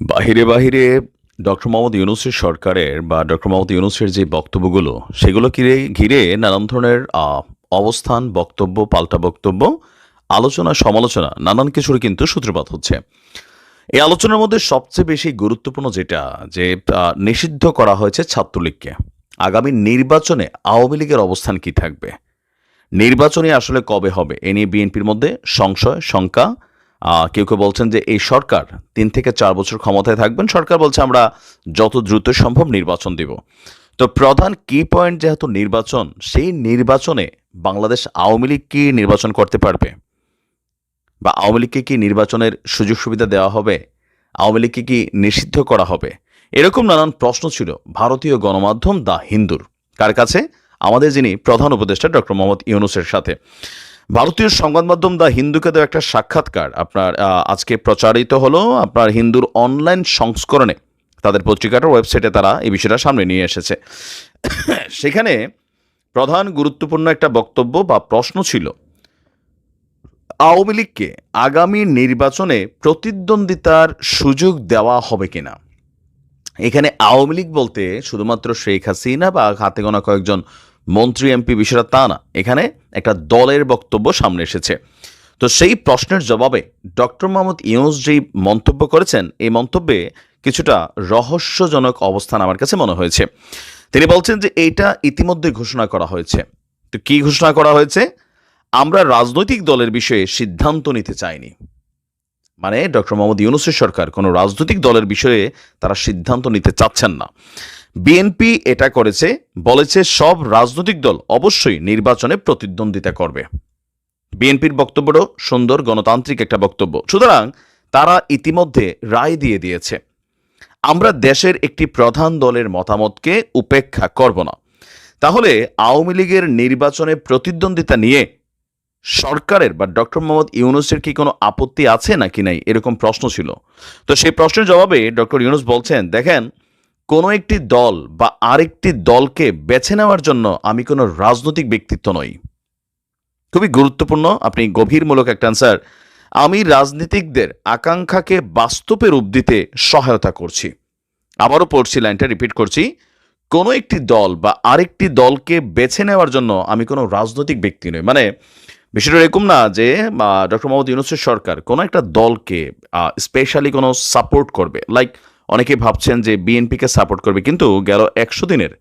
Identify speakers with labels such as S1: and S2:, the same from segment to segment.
S1: বাহিরে বাহিরে ডক্টর মোহাম্মদ ইউনুসের সরকারের বা ডক্টর মোহাম্মদ ইউনুসের যে বক্তব্যগুলো, সেগুলো ঘিরে ঘিরে নানান ধরনের অবস্থান, বক্তব্য, পাল্টা বক্তব্য, আলোচনা, সমালোচনা, নানান কিছুর কিন্তু সূত্রপাত হচ্ছে। এই আলোচনার মধ্যে সবচেয়ে বেশি গুরুত্বপূর্ণ যেটা, যে নিষিদ্ধ করা হয়েছে ছাত্রলীগকে। আগামী নির্বাচনে আওয়ামী লীগের অবস্থান কি থাকবে? নির্বাচনে আসলে কবে হবে? এ নিয়ে বিএনপির মধ্যে সংশয়, শঙ্কা কেউ কেউ বলছেন যে এই সরকার তিন থেকে চার বছর ক্ষমতায় থাকবেন। সরকার বলছে আমরা যত দ্রুত সম্ভব নির্বাচন দিব। তো প্রধান কি পয়েন্ট যেহেতু নির্বাচন, সেই নির্বাচনে বাংলাদেশ আওয়ামী লীগ কি নির্বাচন করতে পারবে? বা আওয়ামী লীগকে কি নির্বাচনের সুযোগ সুবিধা দেওয়া হবে? আওয়ামী লীগকে কি নিষিদ্ধ করা হবে? এরকম নানান প্রশ্ন ছিল। ভারতীয় গণমাধ্যম দ্য হিন্দুর। কার কাছে? আমাদের যিনি প্রধান উপদেষ্টা ডক্টর মোহাম্মদ ইউনুসের সাথে। ভারতীয় সংবাদ মাধ্যম দ্য হিন্দুকে দেওয়া একটা সাক্ষাৎকার। আপনার আজকে প্রচারিত হলো আপনার হিন্দুর অনলাইন সংস্করণে। তাদের পত্রিকাটার ওয়েবসাইটে তারা এই বিষয়টা সামনে নিয়ে এসেছে। সেখানে প্রধান গুরুত্বপূর্ণ একটা বক্তব্য বা প্রশ্ন ছিল, আওয়ামী লীগকে আগামী নির্বাচনে প্রতিদ্বন্দ্বিতার সুযোগ দেওয়া হবে কিনা? এখানে আওয়ামী লীগ বলতে শুধুমাত্র শেখ হাসিনা বা হাতে গোনা কয়েকজন মন্ত্রী এমপি বিষয়টা তা না এখানে একটা দলের বক্তব্য সামনে এসেছে। তো সেই প্রশ্নের জবাবে ডক্টর মোহাম্মদ ইউনুস যেই মন্তব্য করেছেন, এই মন্তব্যে কিছুটা রহস্যজনক অবস্থান আমার কাছে মনে হয়েছে। তিনি বলছেন যে এইটা ইতিমধ্যে ঘোষণা করা হয়েছে। তো কি ঘোষণা করা হয়েছে? আমরা রাজনৈতিক দলের বিষয়ে সিদ্ধান্ত নিতে চাইনি। মানে ডক্টর মোহাম্মদ ইউনুসের সরকার কোনো রাজনৈতিক দলের বিষয়ে তারা সিদ্ধান্ত নিতে চাচ্ছেন না। বিএনপি এটা করেছে, বলেছে সব রাজনৈতিক দল অবশ্যই নির্বাচনে প্রতিদ্বন্দ্বিতা করবে। বিএনপির বক্তব্যটাও সুন্দর গণতান্ত্রিক একটা বক্তব্য। সুতরাং তারা ইতিমধ্যে রায় দিয়ে দিয়েছে। আমরা দেশের একটি প্রধান দলের মতামতকে উপেক্ষা করব না। তাহলে আওয়ামী লীগের নির্বাচনে প্রতিদ্বন্দ্বিতা নিয়ে সরকারের বা ডক্টর মোহাম্মদ ইউনুসের কি কোনো আপত্তি আছে নাকি নাই? এরকম প্রশ্ন ছিল। তো সেই প্রশ্নের জবাবে ডক্টর ইউনুস বলছেন, দেখেন কোনো একটি দল বা আরেকটি দলকে বেছে নেওয়ার জন্য আমি কোনো রাজনৈতিক ব্যক্তিত্ব নই। খুবই গুরুত্বপূর্ণ, আপনি গভীরমূলক একটা অ্যান্সার আমি রাজনীতিকদের আকাঙ্ক্ষাকে বাস্তবে রূপ দিতে সহায়তা করছি। আবারও পড়ছি লাইনটা রিপিট করছি। কোনো একটি দল বা আরেকটি দলকে বেছে নেওয়ার জন্য আমি কোনো রাজনৈতিক ব্যক্তি নই। মানে বিষয়টা এরকম না যে ডক্টর মোহাম্মদ ইউনুসের সরকার কোনো একটা দলকে স্পেশালি কোনো সাপোর্ট করবে। লাইক অনেকে ভাবছেন যে বিএনপিকে সাপোর্ট করবে, কিন্তু গেল একশো দিনের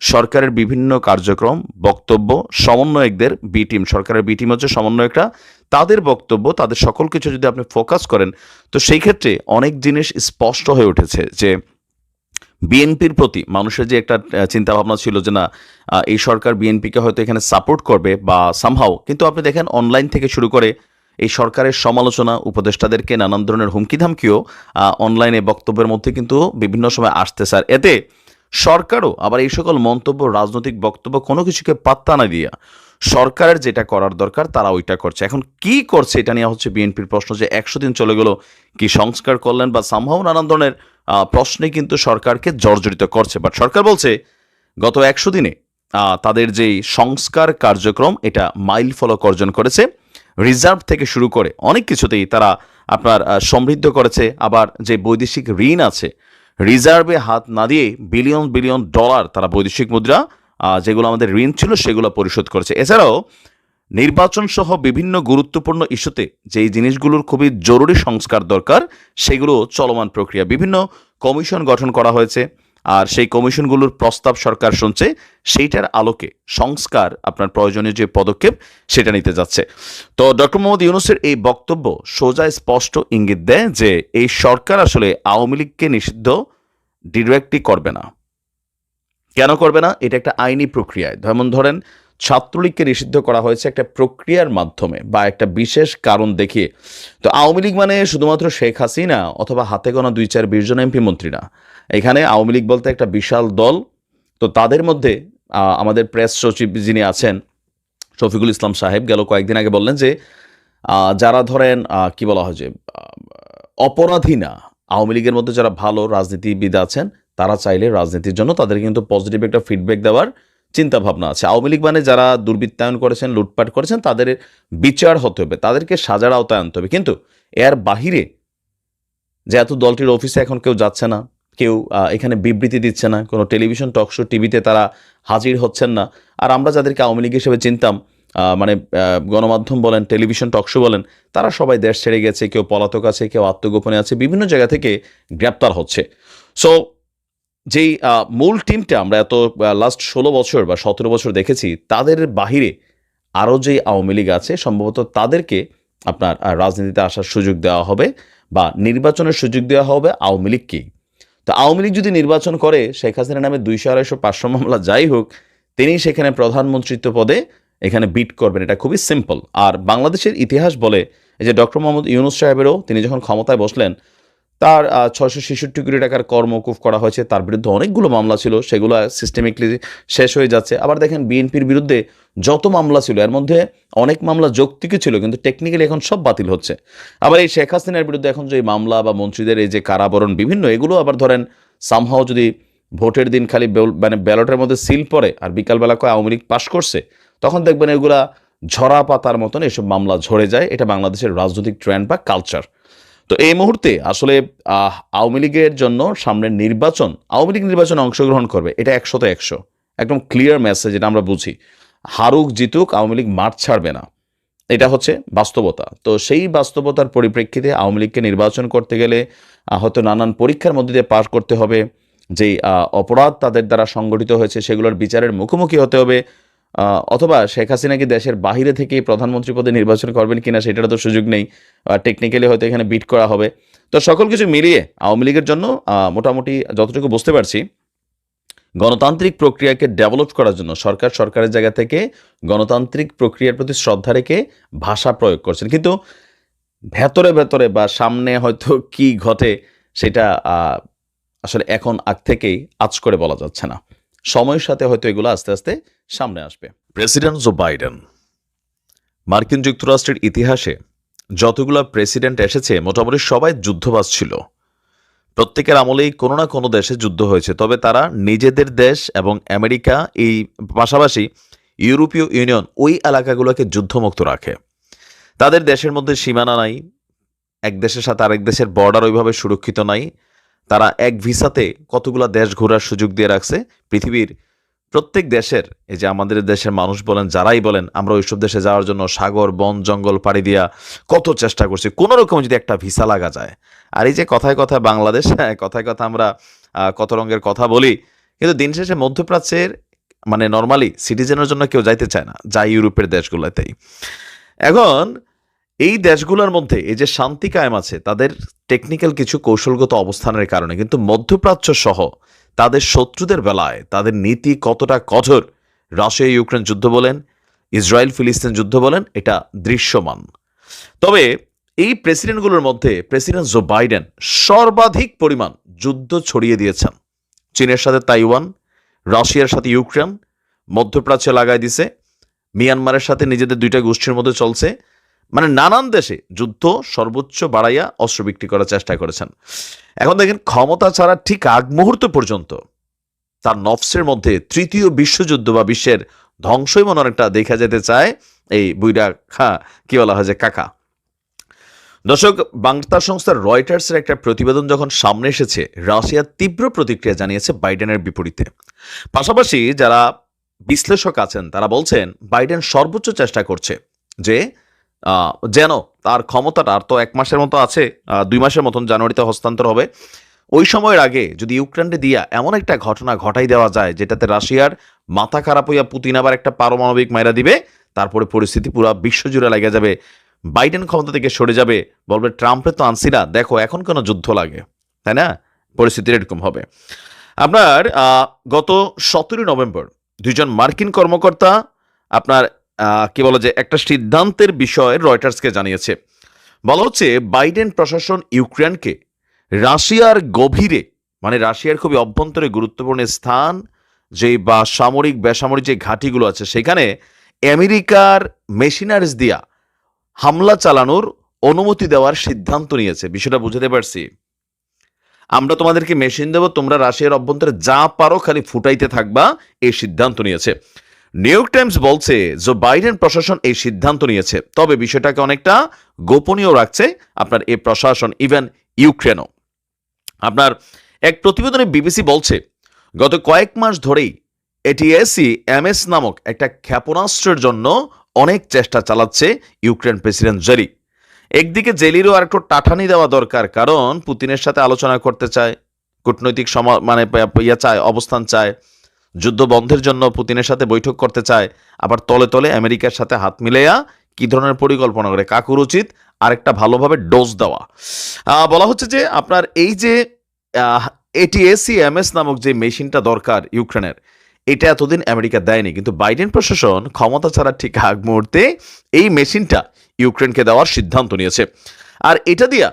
S1: সরকারের বিভিন্ন কার্যক্রম, বক্তব্য, সমন্বয়কদের বি টিম সরকারের বি টিম হচ্ছে সমন্বয়করা, তাদের বক্তব্য, তাদের সকল কিছু যদি আপনি ফোকাস করেন, তো সেই ক্ষেত্রে অনেক জিনিস স্পষ্ট হয়ে উঠেছে যে বিএনপির প্রতি মানুষের যে একটা চিন্তা ভাবনা ছিল যে না এই সরকার বিএনপিকে হয়তো এখানে সাপোর্ট করবে বা সামহাও কিন্তু আপনি দেখেন অনলাইন থেকে শুরু করে এই সরকারের সমালোচনা উপদেষ্টাদেরকে নানান ধরনের হুমকি ধামকিও অনলাইনে বক্তব্যের মধ্যে কিন্তু বিভিন্ন সময় আসতে স্যার। এতে সরকারও আবার এই সকল মন্তব্য, রাজনৈতিক বক্তব্য কোনো কিছুকে পাত্তা না দিয়া সরকারের যেটা করার দরকার তারা ওইটা করছে। এখন কি করছে এটা নিয়ে হচ্ছে বিএনপির প্রশ্ন যে একশো দিন চলে গেল, কি সংস্কার করলেন বা সামহাও নানান ধরনের প্রশ্নে কিন্তু সরকারকে জর্জরিত করছে। বাট সরকার বলছে, গত একশো দিনে তাদের যেই সংস্কার কার্যক্রম এটা মাইল ফলক অর্জন করেছে। রিজার্ভ থেকে শুরু করে অনেক কিছুতেই তারা আপনার সমৃদ্ধ করেছে। আবার যে বৈদেশিক ঋণ আছে রিজার্ভে হাত না দিয়ে বিলিয়ন বিলিয়ন ডলার তারা বৈদেশিক মুদ্রা যেগুলো আমাদের ঋণ ছিল সেগুলো পরিশোধ করেছে। এছাড়াও নির্বাচন সহ বিভিন্ন গুরুত্বপূর্ণ ইস্যুতে যেই জিনিসগুলোর খুবই জরুরি সংস্কার দরকার, সেগুলো চলমান প্রক্রিয়া। বিভিন্ন কমিশন গঠন করা হয়েছে। আর সেই কমিশনগুলোর প্রস্তাব সরকার শুনছে, সেইটার আলোকে সংস্কার আপনার প্রয়োজনীয় যে পদক্ষেপ, সেটা নিতে যাচ্ছে। তো ডক্টর মোহাম্মদ ইউনুসের এই বক্তব্য সোজা স্পষ্ট ইঙ্গিত দেয় যে, এই সরকার আসলে আওয়ামী লীগকে নিষিদ্ধ, ডিরেক্টলি করবে না। কেন করবে না? এটা একটা আইনি প্রক্রিয়ায়। যেমন ধরেন, ছাত্রলীগকে নিষিদ্ধ করা হয়েছে একটা প্রক্রিয়ার মাধ্যমে বা একটা বিশেষ কারণ দেখিয়ে। তো আওয়ামী লীগ মানে শুধুমাত্র শেখ হাসিনা অথবা হাতে গোনা দুই চার বিশ জন এমপি মন্ত্রী না। এখানে আওয়ামী লীগ বলতে একটা বিশাল দল। তো তাদের মধ্যে আমাদের প্রেস সচিব যিনি আছেন, শফিকুল ইসলাম সাহেব, গেল কয়েকদিন আগে বললেন যে যারা ধরেন কি বলা হয় যে অপরাধী না, আওয়ামী লীগের মধ্যে যারা ভালো রাজনীতিবিদ আছেন, তারা চাইলে রাজনীতির জন্য তাদের কিন্তু পজিটিভ একটা ফিডব্যাক দেওয়ার চিন্তা ভাবনা আছে। আওয়ামী লীগ মানে যারা দুর্বৃত্তায়ন করেছেন, লুটপাট করেছেন, তাদের বিচার হতে হবে, তাদেরকে সাজার আওতায় আনতে হবে। কিন্তু এর বাহিরে যে এত দলটির অফিসে এখন কেউ যাচ্ছে না কেউ এখানে বিবৃতি দিচ্ছে না, কোনো টেলিভিশন টকশো টিভিতে তারা হাজির হচ্ছেন না। আর আমরা যাদেরকে আওয়ামী লীগ হিসেবে চিনতাম মানে গণমাধ্যম বলেন, টেলিভিশন টকশো বলেন, তারা সবাই দেশ ছেড়ে গেছে, কেউ পলাতক আছে, কেউ আত্মগোপনে আছে, বিভিন্ন জায়গা থেকে গ্রেপ্তার হচ্ছে। সো, যেই মূল টিমটা আমরা এত লাস্ট ষোলো বছর বা সতেরো বছর দেখেছি, তাদের বাহিরে আরও যে আওয়ামী লীগ আছে, সম্ভবত তাদেরকে আপনার রাজনীতিতে আসার সুযোগ দেওয়া হবে বা নির্বাচনের সুযোগ দেওয়া হবে আওয়ামী লীগকেই। তো আওয়ামী লীগ যদি নির্বাচন করে, শেখ হাসিনা নামে দুইশো, আড়াইশো, পাঁচশো মামলা যাই হোক, তিনি সেখানে প্রধানমন্ত্রিত্ব পদে এখানে বিট করবেন। এটা খুবই সিম্পল আর বাংলাদেশের ইতিহাস বলে, এই যে ডক্টর মোহাম্মদ ইউনুস সাহেবেরও তিনি যখন ক্ষমতায় বসলেন তার ছয়শো ছেষট্টি কোটি টাকার কর মৌকুফ করা হয়েছে। তার বিরুদ্ধে অনেকগুলো মামলা ছিল, সেগুলো সিস্টেমিকলি শেষ হয়ে যাচ্ছে। আবার দেখেন, বিএনপির বিরুদ্ধে যত মামলা ছিল, এর মধ্যে অনেক মামলা যৌক্তিকও ছিল, কিন্তু টেকনিক্যালি এখন সব বাতিল হচ্ছে। আবার এই শেখ হাসিনার বিরুদ্ধে এখন যে মামলা বা মন্ত্রীদের এই যে কারাবরণ বিভিন্ন, এগুলো আবার ধরেন সামহাও যদি ভোটের দিন খালি মানে ব্যালটের মধ্যে সিল পড়ে আর বিকালবেলা কয় আওয়ামী লীগ পাশ করছে, তখন দেখবেন এগুলা ঝরা পাতার মতন এসব মামলা ঝরে যায়। এটা বাংলাদেশের রাজনৈতিক ট্রেন্ড বা কালচার তো এই মুহূর্তে আসলে আওয়ামী লীগের জন্য সামনের নির্বাচন, আওয়ামী লীগ নির্বাচনে অংশগ্রহণ করবে, এটা একশোতে একশো। একদম ক্লিয়ার মেসেজ এটা আমরা বুঝি। হারুক জিতুক, আওয়ামী লীগ মাঠ ছাড়বে না। এটা হচ্ছে বাস্তবতা। তো সেই বাস্তবতার পরিপ্রেক্ষিতে আওয়ামী লীগকে নির্বাচন করতে গেলে হয়তো নানান পরীক্ষার মধ্যে দিয়ে পাশ করতে হবে। যেই অপরাধ তাদের দ্বারা সংগঠিত হয়েছে, সেগুলোর বিচারের মুখোমুখি হতে হবে। অথবা শেখ হাসিনা কি দেশের বাহিরে থেকে প্রধানমন্ত্রী পদে নির্বাচন করবেন কিনা সেটারও তো সুযোগ নেই। টেকনিক্যালি হয়তো এখানে বিট করা হবে। তো সকল কিছু মিলিয়ে আওয়ামী লীগের জন্য মোটামুটি যতটুকু বুঝতে পারছি, গণতান্ত্রিক প্রক্রিয়াকে ডেভেলপ করার জন্য সরকার সরকারের জায়গা থেকে গণতান্ত্রিক প্রক্রিয়ার প্রতি শ্রদ্ধা রেখে ভাষা প্রয়োগ করছেন। কিন্তু ভেতরে ভেতরে বা সামনে হয়তো কি ঘটে সেটা আসলে এখন আগ থেকেই আজ করে বলা যাচ্ছে না। সময়ের সাথে হয়তো এগুলো আস্তে আস্তে সামনে আসবে। প্রেসিডেন্ট জো বাইডেন মার্কিন যুক্তরাষ্ট্রের ইতিহাসে যতগুলো প্রেসিডেন্ট এসেছে, মোটামুটি সবাই যুদ্ধবাজ ছিল। প্রত্যেকের আমলেই কোনো না কোনো দেশে যুদ্ধ হয়েছে, তবে তারা নিজেদের দেশ এবং আমেরিকা, এই পাশাপাশি ইউরোপীয় ইউনিয়ন, ওই এলাকাগুলোকে যুদ্ধমুক্ত রাখে। তাদের দেশের মধ্যে সীমানা নাই, এক দেশের সাথে আরেক দেশের বর্ডার ওইভাবে সুরক্ষিত নাই। তারা এক ভিসাতে কতগুলো দেশ ঘোরার সুযোগ দিয়ে রাখছে? পৃথিবীর প্রত্যেক দেশের, এই যে আমাদের দেশের মানুষ বলেন, যারাই বলেন, আমরা ওইসব দেশে যাওয়ার জন্য সাগর, বন, জঙ্গল পাড়ি দিয়া কত চেষ্টা করছি। কোনো রকম যদি একটা ভিসা লাগা যায়। আর এই যে কথায় কথায় বাংলাদেশ হ্যাঁ কথায় কথা আমরা কত রঙের কথা বলি, কিন্তু দিন শেষে মধ্যপ্রাচ্যের মানে নর্মালি সিটিজেনের জন্য কেউ যাইতে চায় না যায় ইউরোপের দেশগুলোতেই। এখন এই দেশগুলোর মধ্যে এই যে শান্তি কায়েম আছে, তাদের টেকনিক্যাল কিছু কৌশলগত অবস্থানের কারণে কিন্তু মধ্যপ্রাচ্য সহ তাদের শত্রুদের বেলায় তাদের নীতি কতটা কঠোর, রাশিয়া ইউক্রেন যুদ্ধ বলেন, ইসরায়েল ফিলিস্তিন যুদ্ধ বলেন, এটা দৃশ্যমান। তবে এই প্রেসিডেন্টগুলোর মধ্যে প্রেসিডেন্ট জো বাইডেন সর্বাধিক পরিমাণ যুদ্ধ ছড়িয়ে দিয়েছেন। চীনের সাথে তাইওয়ান, রাশিয়ার সাথে ইউক্রেন, মধ্যপ্রাচ্যে লাগাই দিছে, মিয়ানমারের সাথে নিজেদের দুইটা গোষ্ঠীর মধ্যে চলছে মানে নানান দেশে যুদ্ধ সর্বোচ্চ বাড়াইয়া অস্ত্র বিক্রি করার চেষ্টা করেছেন। এখন দেখেন, ক্ষমতা ছাড়া ঠিক আগ মুহূর্ত পর্যন্ত তার নফসের মধ্যে তৃতীয় বিশ্বযুদ্ধ বা বিশ্বের ধ্বংসই মনে অনেকটা দেখা যেতে চায় এই বুইরা খা, কি বলা হয় যে কাকা। দর্শক বার্তা সংস্থা রয়টার্সের একটা প্রতিবেদন যখন সামনে এসেছে, রাশিয়া তীব্র প্রতিক্রিয়া জানিয়েছে বাইডেনের বিপরীতে। পাশাপাশি যারা বিশ্লেষক আছেন, তারা বলছেন, বাইডেন সর্বোচ্চ চেষ্টা করছে যে যেন তার ক্ষমতাটা আর তো এক মাসের মতো আছে দুই মাসের মতন জানুয়ারিতে হস্তান্তর হবে। ওই সময়ের আগে যদি ইউক্রেনকে দিয়া এমন একটা ঘটনা ঘটাই দেওয়া যায়, যেটাতে রাশিয়ার মাথা খারাপ হইয়া পুতিন আবার একটা পারমাণবিক মাইরা দিবে, তারপরে পরিস্থিতি পুরো বিশ্বজুড়ে লেগে যাবে, বাইডেন ক্ষমতা থেকে সরে যাবে, বলবে ট্রাম্পের তো আনছি না দেখো এখন কেন যুদ্ধ লাগে, তাই না? পরিস্থিতি এরকম হবে। আপনার গত সতেরোই নভেম্বর দুইজন মার্কিন কর্মকর্তা, আপনার কি বলে যে, একটা সিদ্ধান্তের বিষয়ে রয়টার্সকে জানিয়েছে। বলা হচ্ছে, বাইডেন প্রশাসন ইউক্রেনকে রাশিয়ার গভীরে মানে রাশিয়ার খুবই অভ্যন্তরে গুরুত্বপূর্ণ স্থান যে বা সামরিক, বেসামরিক যে ঘাঁটিগুলো আছে, সেখানে আমেরিকার মেশিনারিজ দিয়া হামলা চালানোর অনুমতি দেওয়ার সিদ্ধান্ত নিয়েছে। বিষয়টা বুঝতে পারছি? আমরা তোমাদেরকে মেশিন দেবো, তোমরা রাশিয়ার অভ্যন্তরে যা পারো খালি ফুটাইতে থাকবা, এই সিদ্ধান্ত নিয়েছে। নিউ ইয়র্ক টাইমস বলছে যে বাইডেন প্রশাসন এই সিদ্ধান্ত নিয়েছে। তবে বিষয়টাকে অনেকটা গোপনীয় রাখছে আপনার এই প্রশাসন, ইভেন ইউক্রেনও। আপনার এক প্রতিবেদনে বিবিসি বলছে, গত কয়েক মাস ধরেই এটিএসি এমএস নামক একটা ক্ষেপণাস্ত্রের জন্য অনেক চেষ্টা চালাচ্ছে ইউক্রেন প্রেসিডেন্ট জেরি। একদিকে জেলিরও আর একটু টাঠানি দেওয়া দরকার, কারণ পুতিনের সাথে আলোচনা করতে চায়, কূটনৈতিক সমা মানে ইয়া চায়, অবস্থান চায়। যুদ্ধ বন্ধের জন্য পুতিনের সাথে বৈঠক করতে চায়। আবার তলে তলে আমেরিকার সাথে হাত মিলেয়া কি ধরনের পরিকল্পনা করে? কাকুর উচিত আরেকটা ভালোভাবে ডোজ দেওয়া। বলা হচ্ছে যে আপনার এই যে এটিএসি এমএস নামক যে মেশিনটা দরকার ইউক্রেনের, এটা এতদিন আমেরিকা দেয়নি। কিন্তু বাইডেন প্রশাসন ক্ষমতা ছাড়া ঠিক আগ মুহূর্তে এই মেশিনটা ইউক্রেনকে দেওয়ার সিদ্ধান্ত নিয়েছে। আর এটা দিয়া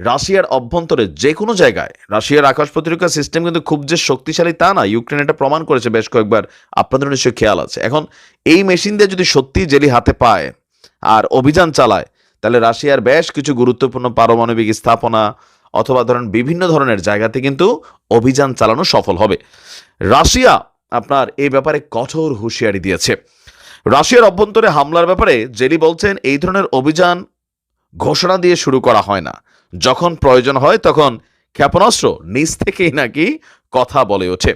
S1: রাশিয়ার অভ্যন্তরে যে কোনো জায়গায়, রাশিয়ার আকাশ প্রতিরক্ষা সিস্টেম কিন্তু খুব যে শক্তিশালী তা না, ইউক্রেন এটা প্রমাণ করেছে বেশ কয়েকবার, আপনাদের নিশ্চয়ই খেয়াল আছে। এখন এই মেশিন দিয়ে যদি সত্যি জেলি হাতে পায় আর অভিযান চালায়, তাহলে রাশিয়ার বেশ কিছু গুরুত্বপূর্ণ পারমাণবিক স্থাপনা অথবা ধরেন বিভিন্ন ধরনের জায়গাতে কিন্তু অভিযান চালানো সফল হবে। রাশিয়া আপনার এই ব্যাপারে কঠোর হুঁশিয়ারি দিয়েছে। রাশিয়ার অভ্যন্তরে হামলার ব্যাপারে জেলি বলছেন, এই ধরনের অভিযান ঘোষণা দিয়ে শুরু করা হয় না। যখন প্রয়োজন হয় তখন ক্ষেপণাস্ত্র নিজ থেকেই নাকি কথা বলে ওঠে।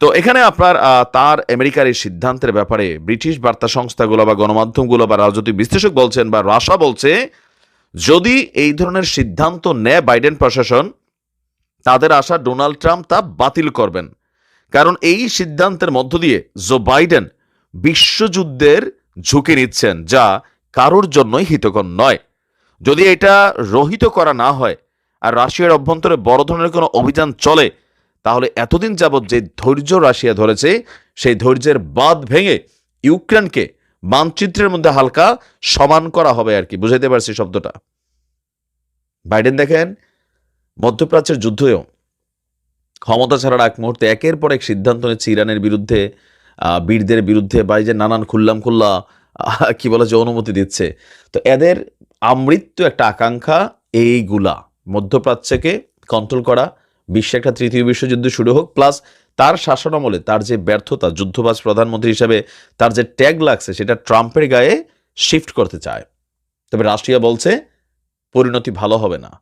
S1: তো এখানে আপনার তার আমেরিকার এই সিদ্ধান্তের ব্যাপারে ব্রিটিশ বার্তা সংস্থাগুলো বা গণমাধ্যমগুলো বা রাজনৈতিক বিশ্লেষক বলছেন বা রাশা বলছে, যদি এই ধরনের সিদ্ধান্ত নেয় বাইডেন প্রশাসন, তাদের আশা ডোনাল্ড ট্রাম্প তা বাতিল করবেন। কারণ এই সিদ্ধান্তের মধ্য দিয়ে জো বাইডেন বিশ্বযুদ্ধের ঝুঁকি নিচ্ছেন, যা কারোর জন্যই হিতকর নয়। যদি এটা রহিত করা না হয় আর রাশিয়ার অভ্যন্তরে বড় ধরনের কোনো অভিযান চলে, তাহলে এতদিন যাবৎ যে ধৈর্য রাশিয়া ধরেছে, সেই ধৈর্যের বাঁধ ভেঙে ইউক্রেনকে মানচিত্রের মধ্যে হালকা সমান করা হবে আর কি। বুঝাইতে পারছি শব্দটা? বাইডেন দেখেন, মধ্যপ্রাচ্যের যুদ্ধেও ক্ষমতা ছাড়ার এক মুহূর্তে একের পর এক সিদ্ধান্ত নিচ্ছে ইরানের বিরুদ্ধে বীরদের বিরুদ্ধে বা যে নানান খুল্লাম খুল্লা কি বলে যে অনুমতি দিচ্ছে। তো এদের আমৃত্যু একটা আকাঙ্ক্ষা, এইগুলা। মধ্যপ্রাচ্যকে কন্ট্রোল করা, বিশ্বে একটা তৃতীয় বিশ্বযুদ্ধ শুরু হোক প্লাস তার শাসন আমলে তার যে ব্যর্থতা, যুদ্ধবাজ প্রধানমন্ত্রী হিসাবে তার যে ট্যাগ লাগছে, সেটা ট্রাম্পের গায়ে শিফট করতে চায়। তবে রাশিয়া বলছে, পরিণতি ভালো হবে না।